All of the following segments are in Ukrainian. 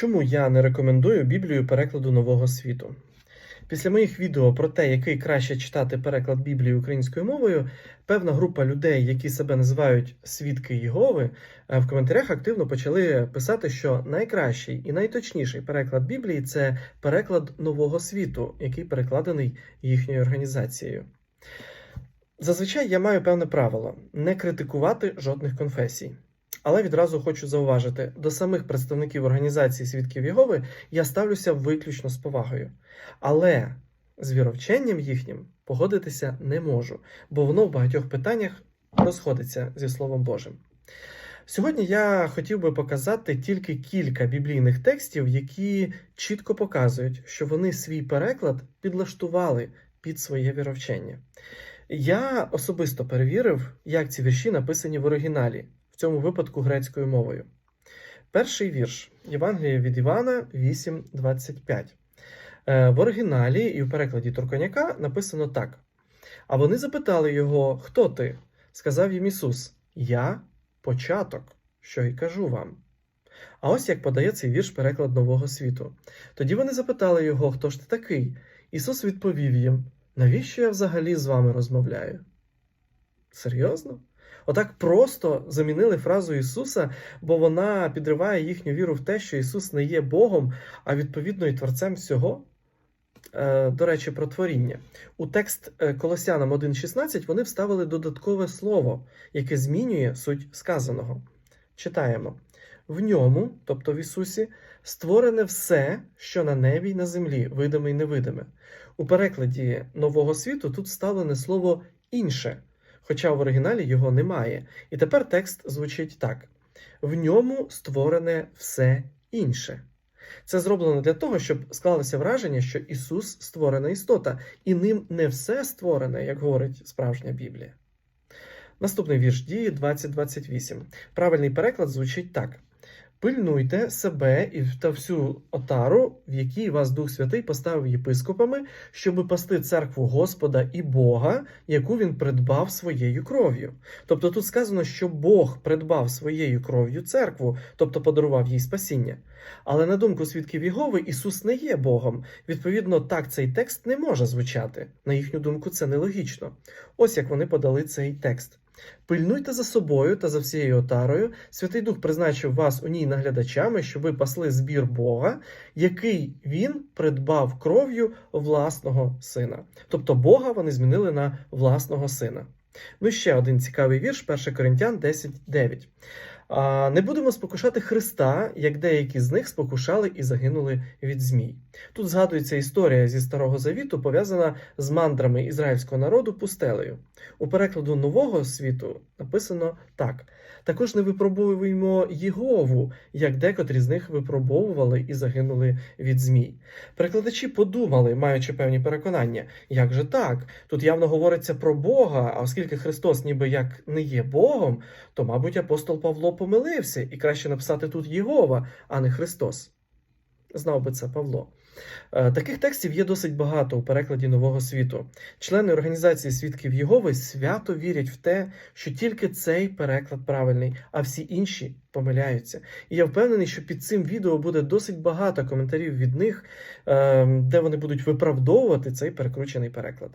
Чому я не рекомендую Біблію перекладу нового світу? Після моїх відео про те, який краще читати переклад Біблії українською мовою, певна група людей, які себе називають свідки Єгови, е, в коментарях активно почали писати, що найкращий і найточніший переклад Біблії це переклад нового світу, який перекладений їхньою організацією. Зазвичай я маю певне правило не критикувати жодних конфесій. Але відразу хочу зауважити, до самих представників організації свідків Єгови я ставлюся виключно з повагою. Але з віровченням їхнім погодитися не можу, бо воно в багатьох питаннях розходиться зі Словом Божим. Сьогодні я хотів би показати тільки кілька біблійних текстів, які чітко показують, що вони свій переклад підлаштували під своє віровчення. Я особисто перевірив, як ці вірші написані в оригіналі, цьому випадку грецькою мовою. Перший вірш Євангелія від Івана 8.25. Е, В оригіналі і в перекладі Турконяка написано так: А вони запитали його, хто ти? Сказав їм Ісус: Я початок, що й кажу вам. А ось як подає цей вірш переклад Нового світу. Тоді вони запитали його, хто ж ти такий? Ісус відповів їм: Навіщо я взагалі з вами розмовляю? Серйозно? Отак просто замінили фразу Ісуса, бо вона підриває їхню віру в те, що Ісус не є Богом, а відповідно і Творцем всього. Е, До речі, про творіння. У текст е, Колосянам 1.16 вони вставили додаткове слово, яке змінює суть сказаного. Читаємо: в ньому, тобто в Ісусі, створене все, що на небі й на землі, видиме й невидиме. У перекладі Нового світу тут вставлене слово інше, хоча в оригіналі його немає. І тепер текст звучить так: в ньому створене все інше. Це зроблено для того, щоб склалося враження, що Ісус створена істота, і ним не все створене, як говорить справжня Біблія. Наступний вірш дії 2028. Правильний переклад звучить так: Пильнуйте себе і та всю отару, в якій вас Дух Святий поставив єпископами, щоби пасти церкву Господа і Бога, яку він придбав своєю кров'ю. Тобто тут сказано, що Бог придбав своєю кров'ю церкву, тобто подарував їй спасіння. Але на думку свідків Єгови, Ісус не є Богом. Відповідно, так цей текст не може звучати. На їхню думку, це нелогічно. Ось як вони подали цей текст. Пильнуйте за собою та за всією отарою. Святий Дух призначив вас у ній наглядачами, щоб ви пасли збір Бога, який він придбав кров'ю власного сина. Тобто Бога вони змінили на власного сина. Ну і ще один цікавий вірш, 1 Коринтян 10.9. Не будемо спокушати Христа, як деякі з них спокушали і загинули від змій. Тут згадується історія зі Старого Завіту, пов'язана з мандрами ізраїльського народу пустелею. У перекладу нового світу написано так: також не випробовуємо Єгову, як декотрі з них випробовували і загинули від змій. Перекладачі подумали, маючи певні переконання, як же так? Тут явно говориться про Бога, а оскільки Христос ніби як не є Богом, то, мабуть, апостол Павло помилився і краще написати тут Єгова, а не Христос. Знав би це Павло. Е, Таких текстів є досить багато у перекладі Нового світу. Члени організації свідків Єгови свято вірять в те, що тільки цей переклад правильний, а всі інші помиляються. І я впевнений, що під цим відео буде досить багато коментарів від них, е, де вони будуть виправдовувати цей перекручений переклад.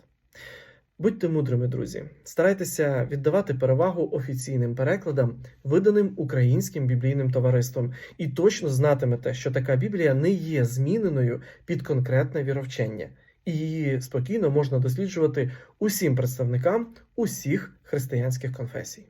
Будьте мудрими, друзі. Старайтеся віддавати перевагу офіційним перекладам, виданим українським біблійним товариством, і точно знатимете, що така Біблія не є зміненою під конкретне віровчення, і її спокійно можна досліджувати усім представникам усіх християнських конфесій.